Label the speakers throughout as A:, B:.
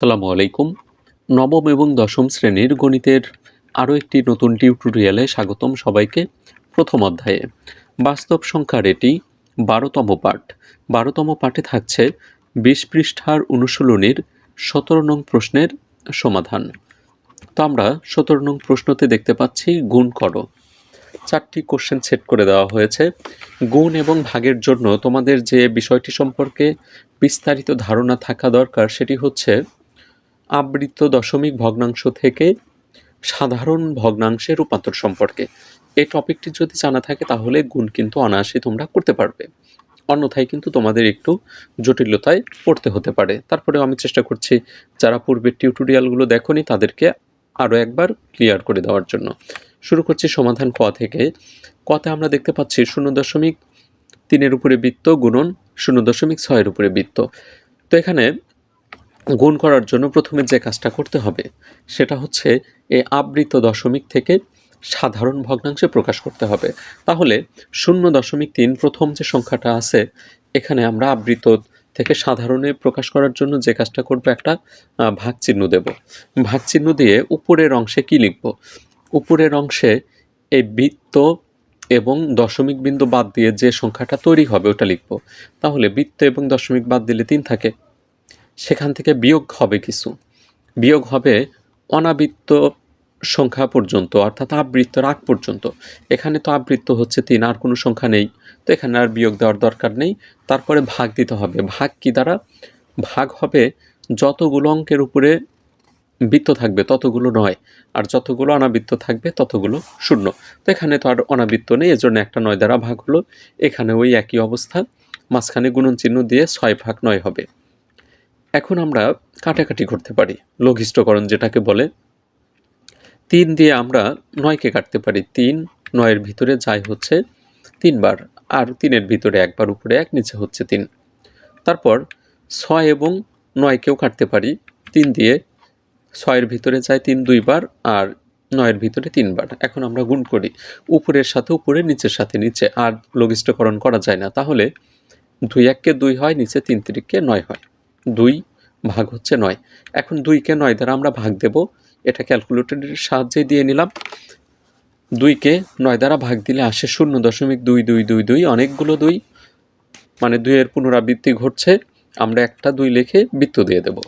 A: আসসালামু আলাইকুম। নবম এবং দশম শ্রেণির গণিতের আরও একটি নতুন টিউটোরিয়ালে স্বাগতম সবাইকে প্রথম অধ্যায়ে। বাস্তব সংখ্যার এটি বারোতম পাঠ। বারোতম পাঠে থাকছে বিশ পৃষ্ঠার অনুশীলনীর সতেরো নং প্রশ্নের সমাধান। তো আমরা সতেরো নং প্রশ্নতে দেখতে পাচ্ছি গুণ করো। চারটি কোশ্চেন সেট করে দেওয়া হয়েছে। গুণ এবং ভাগের জন্য তোমাদের যে বিষয়টি সম্পর্কে বিস্তারিত ধারণা থাকা দরকার সেটি হচ্ছে আবৃত দশমিক ভগ্নাংশ থেকে সাধারণ ভগ্নাংশে রূপান্তর সম্পর্কে। এই টপিকটি যদি জানা থাকে তাহলে গুণ কিন্তু অনায়াসে তোমরা করতে পারবে। অন্যথায় কিন্তু তোমাদের একটু জটিলতায় পড়তে হতে পারে। তারপরেও আমি চেষ্টা করছি যারা পূর্বের টিউটোরিয়ালগুলো দেখোনি তাদেরকে আরও একবার ক্লিয়ার করে দেওয়ার জন্য। শুরু করছি সমাধান ক থেকে। কতে আমরা দেখতে পাচ্ছি শূন্য দশমিক তিনের উপরে বৃত্ত গুণন শূন্য দশমিক ছয়ের উপরে বৃত্ত। তো এখানে গুণ করার জন্য প্রথমে যে কাজটা করতে হবে, সেটা হচ্ছে এই আবৃত দশমিক থেকে সাধারণ ভগ্নাংশে প্রকাশ করতে হবে। তাহলে শূন্য দশমিক তিন প্রথম যে সংখ্যাটা আছে, এখানে আমরা আবৃত থেকে সাধারণে প্রকাশ করার জন্য যে কাজটা করব একটা ভাগ চিহ্ন দেব। ভাগ চিহ্ন দিয়ে উপরের অংশে কি লিখব? উপরের অংশে এই বৃত্ত এবং দশমিক বিন্দু বাদ দিয়ে যে সংখ্যাটা তৈরি হবে ওটা লিখব। তাহলে বৃত্ত এবং দশমিক বাদ দিলে তিন থাকে। সেখান থেকে বিয়োগ হবে কিছু। বিয়োগ হবে অনাবৃত্ত সংখ্যা পর্যন্ত, অর্থাৎ আবৃত্তর আগ পর্যন্ত। এখানে তো আবৃত্ত হচ্ছে তিন, আর কোনো সংখ্যা নেই। তো এখানে আর বিয়োগ দেওয়ার দরকার নেই। তারপরে ভাগ দিতে হবে। ভাগ কি দ্বারা? ভাগ হবে যতগুলো অঙ্কের উপরে বৃত্ত থাকবে, ততগুলো নয়। আর যতগুলো অনাবৃত্ত থাকবে, ততগুলো শূন্য। তো এখানে তো আর অনাবৃত্ত নেই, এজন্য একটা নয় দ্বারা ভাগ হলো। এখানে ওই একই অবস্থা। মাঝখানে গুণন চিহ্ন দিয়ে ছয় ভাগ নয় হবে। এখন আমরা কাটাকাটি করতে পারি। লঘিষ্ঠকরণ যেটাকে বলে, তিন দিয়ে আমরা নয়কে কাটতে পারি। তিন নয়ের ভিতরে যাই হচ্ছে তিনবার, আর তিনের ভিতরে একবার, উপরে এক, নিচে হচ্ছে তিন। তারপর ছয় এবং নয়কেও কাটতে পারি। তিন দিয়ে ছয়ের ভিতরে যায় তিন দুইবার, আর নয়ের ভিতরে তিনবার। এখন আমরা গুণ করি। উপরের সাথে উপরে, নিচের সাথে নিচে। আর লঘিষ্ঠকরণ করা যায় না। তাহলে দুই এককে দুই হয়, নিচে তিন তিরিককে নয় হয়। দুই ভাগ হচ্ছে নয়। এখন দুইকে নয় দ্বারা আমরা ভাগ দেব। এটা ক্যালকুলেটরের সাহায্যে দিয়ে নিলাম। দুইকে নয় দ্বারা ভাগ দিলে আসে শূন্য দশমিক দুই দুই দুই দুই, অনেকগুলো দুই। মানে দুইয়ের পুনরাবৃত্তি ঘটছে। আমরা একটা দুই লিখে বৃত্ত দিয়ে দেব।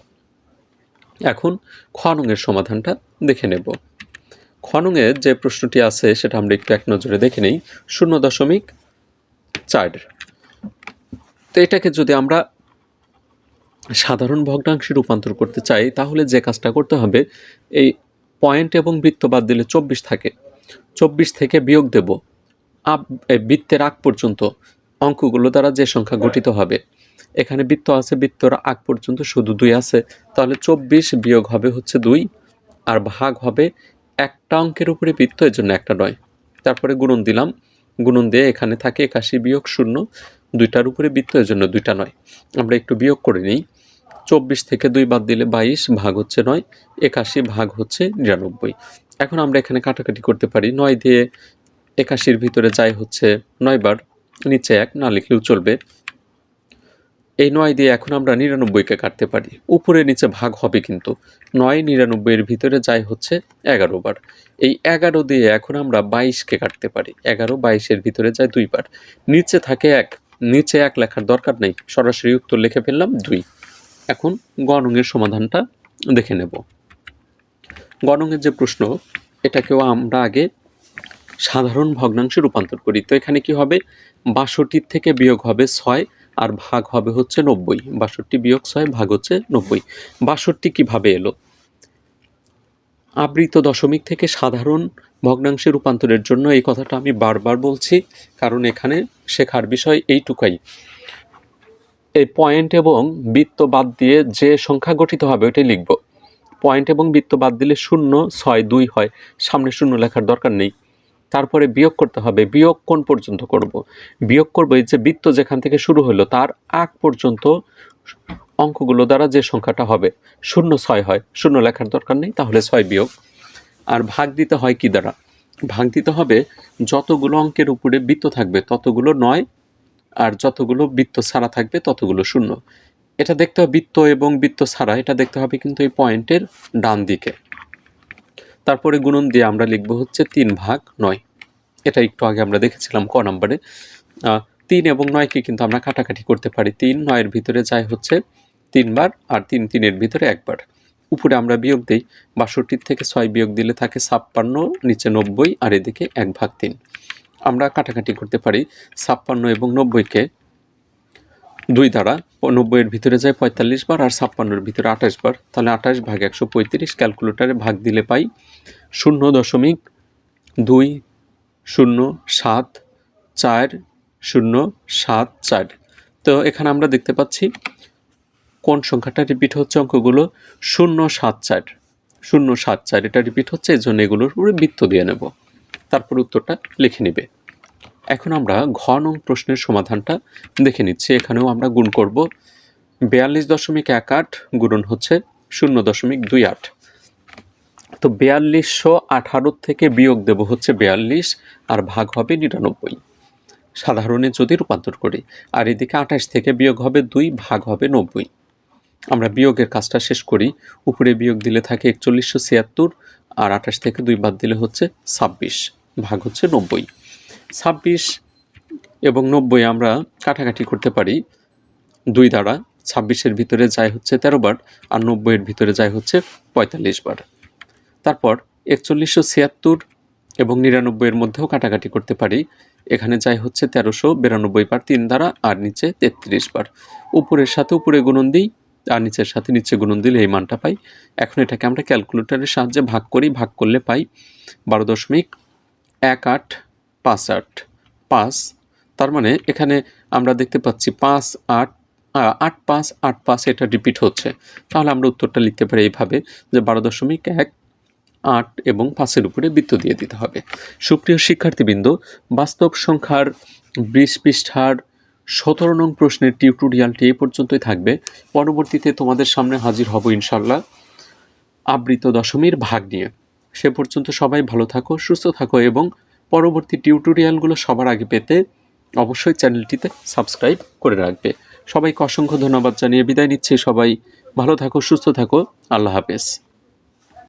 A: এখন খনঙের সমাধানটা দেখে নেব। খনঙের যে প্রশ্নটি আছে, সেটা আমরা একটু এক নজরে দেখে নেই। শূন্য দশমিক চার। তো এটাকে যদি আমরা সাধারণ ভগ্নাংশে রূপান্তর করতে চাই, তাহলে যে কাজটা করতে হবে, এই পয়েন্ট এবং বৃত্ত বাদ দিলে চব্বিশ থাকে। চব্বিশ থেকে বিয়োগ দেব। আপ বৃত্তের আগ পর্যন্ত অঙ্কগুলো দ্বারা যে সংখ্যা গঠিত হবে, এখানে বৃত্ত আছে, বৃত্তর আগ পর্যন্ত শুধু দুই আছে, তাহলে চব্বিশ বিয়োগ হবে হচ্ছে দুই, আর ভাগ হবে একটা অঙ্কের উপরে বৃত্ত এর জন্য একটা নয়। তারপরে গুণন দিলাম। গুণন দিয়ে এখানে থাকে একাশি বিয়োগ শূন্য, দুইটার উপরে বৃত্ত এর জন্য দুইটা নয়। আমরা একটু বিয়োগ করে নিই। চব্বিশ থেকে দুই বাদ দিলে বাইশ ভাগ হচ্ছে নয়, একাশি ভাগ হচ্ছে নিরানব্বই। এখন আমরা এখানে কাটাকাটি করতে পারি। নয় দিয়ে একাশির ভিতরে যাই হচ্ছে নয়বার নিচে এক, না লিখলেও চলবে। এই নয় দিয়ে এখন আমরা নিরানব্বইকে কাটতে পারি। উপরে নিচে ভাগ হবে কিন্তু। নয় নিরানব্বইয়ের ভিতরে যাই হচ্ছে এগারো বার। এই এগারো দিয়ে এখন আমরা বাইশকে কাটতে পারি। এগারো বাইশের ভিতরে যায় দুইবার নিচে থাকে এক। নিচে এক লেখার দরকার নেই। সরাসরি উত্তর লিখে ফেললাম দুই। এখন গণঙের সমাধানটা দেখে নেব। গণঙের যে প্রশ্ন, এটাকেও আমরা আগে সাধারণ ভগ্নাংশে রূপান্তর করি। তো এখানে কি হবে? বাষট্টির থেকে বিয়োগ হবে ছয়, আর ভাগ হবে হচ্ছে নব্বই। বাষট্টি বিয়োগ ছয়, ভাগ হচ্ছে নব্বই। বাষট্টি কীভাবে এলো? আবৃত দশমিক থেকে সাধারণ ভগ্নাংশে রূপান্তরের জন্য এই কথাটা আমি বারবার বলছি, কারণ এখানে শেখার বিষয় এইটুকাই। এই পয়েন্ট এবং বৃত্ত বাদ দিয়ে যে সংখ্যা গঠিত হবে, ওইটাই লিখব। পয়েন্ট এবং বৃত্ত বাদ দিলে শূন্য, ছয়, দুই হয়। সামনে শূন্য লেখার দরকার নেই। তারপরে বিয়োগ করতে হবে। বিয়োগ কোন পর্যন্ত করব? বিয়োগ করব এই যে বৃত্ত যেখান থেকে শুরু হলো, তার আগ পর্যন্ত অঙ্কগুলো দ্বারা যে সংখ্যাটা হবে, শূন্য, ছয় হয়। শূন্য লেখার দরকার নেই, তাহলে ছয় বিয়োগ। আর ভাগ দিতে হয় কি দ্বারা? ভাগ দিতে হবে যতগুলো অঙ্কের উপরে বৃত্ত থাকবে, ততগুলো নয় আর যতগুলো বৃত্ত ছাড়া থাকবে ততগুলো শূন্য। এটা দেখতে হবে বৃত্ত এবং বৃত্ত ছাড়া, এটা দেখতে হবে কিন্তু এই পয়েন্টের ডান দিকে। তারপরে গুণন দিয়ে আমরা লিখব হচ্ছে তিন ভাগ নয়। এটা একটু আগে আমরা দেখেছিলাম ক নম্বরে। তিন এবং নয়কে কিন্তু আমরা কাটাকাটি করতে পারি। তিন, নয়ের ভিতরে যায় হচ্ছে তিনবার আর তিন তিনের ভিতরে একবার। উপরে আমরা বিয়োগ দিই। বাষট্টির থেকে ছয় বিয়োগ দিলে থাকে ছাপ্পান্ন, নিচে নব্বই আর এদিকে এক ভাগ তিন। আমরা কাটাকাটি করতে পারি ছাপ্পান্ন এবং নব্বইকে দুই দ্বারা নব্বইয়ের ভিতরে যায় পঁয়তাল্লিশ বার আর ছাপ্পান্নর ভিতরে আঠাশ বার। তাহলে আঠাশ ভাগ একশো পঁয়ত্রিশ ক্যালকুলেটারে ভাগ দিলে পাই শূন্য দশমিক দুই শূন্য সাত চার শূন্য সাত চার। তো এখানে আমরা দেখতে পাচ্ছি কোন সংখ্যাটা রিপিট হচ্ছে অঙ্কগুলো? শূন্য সাত চার। শূন্য সাত চার, এটা রিপিট হচ্ছে এই জন্য এগুলোর উপরে বৃত্ত দিয়ে নেব। তারপর উত্তরটা লিখে নিবে। এখন আমরা ঘ নং প্রশ্নের সমাধানটা দেখে নিচ্ছি। এখানেও আমরা গুণ করব বিয়াল্লিশ দশমিক এক আট গুণন হচ্ছে শূন্য দশমিক দুই আট। তো বিয়াল্লিশশো আঠারো থেকে বিয়োগ দেব হচ্ছে বিয়াল্লিশ আর ভাগ হবে নিরানব্বই। সাধারণে যদি রূপান্তর করি, আর এদিকে আঠাশ থেকে বিয়োগ হবে দুই, ভাগ হবে নব্বই। আমরা বিয়োগের কাজটা শেষ করি। উপরে বিয়োগ দিলে থাকে একচল্লিশশো ছিয়াত্তর আর আঠাশ থেকে দুই বাদ দিলে হচ্ছে ছাব্বিশ। ভাগ হচ্ছে নব্বই। ছাব্বিশ এবং নব্বই আমরা কাটাকাটি করতে পারি। দুই দ্বারা ছাব্বিশের ভিতরে যায় হচ্ছে তেরো বার আর নব্বইয়ের ভিতরে যায় হচ্ছে পঁয়তাল্লিশ বার। তারপর একচল্লিশশো ছিয়াত্তর এবং নিরানব্বইয়ের মধ্যেও কাটাকাটি করতে পারি। এখানে যায় হচ্ছে তেরোশো বিরানব্বই বার তিন দ্বারা আর নিচে তেত্রিশ বার। উপরের সাথে উপরে গুণন দিই আর নিচের সাথে নিচে গুণন দিলে এই মানটা পাই। এখন এটাকে আমরা ক্যালকুলেটরের সাহায্যে ভাগ করি। ভাগ করলে পাই বারো দশমিক এক আট, পাঁচ আট, পাঁচ। তার মানে এখানে আমরা দেখতে পাচ্ছি পাঁচ আট আট পাঁচ আট পাঁচ এটা রিপিট হচ্ছে। তাহলে আমরা উত্তরটা লিখতে পারি এইভাবে যে বারো দশমিক এক, আট এবং পাঁচের উপরে বৃত্ত দিয়ে দিতে হবে। সুপ্রিয় শিক্ষার্থীবৃন্দ, বাস্তব সংখ্যার বিশ পৃষ্ঠার সতেরো নং প্রশ্নের টিউটোরিয়ালটি এই পর্যন্তই থাকবে। পরবর্তীতে তোমাদের সামনে হাজির হব ইনশাল্লাহ আবৃত দশমীর ভাগ নিয়ে। সে পর্যন্ত সবাই ভালো থাকো, সুস্থ থাকো এবং পরবর্তী টিউটোরিয়ালগুলো সবার আগে পেতে অবশ্যই চ্যানেলটিতে সাবস্ক্রাইব করে রাখবে। সবাইকে অসংখ্য ধন্যবাদ জানিয়ে বিদায় নিচ্ছি সবাই। ভালো থাকো, সুস্থ থাকো। আল্লাহ হাফেজ।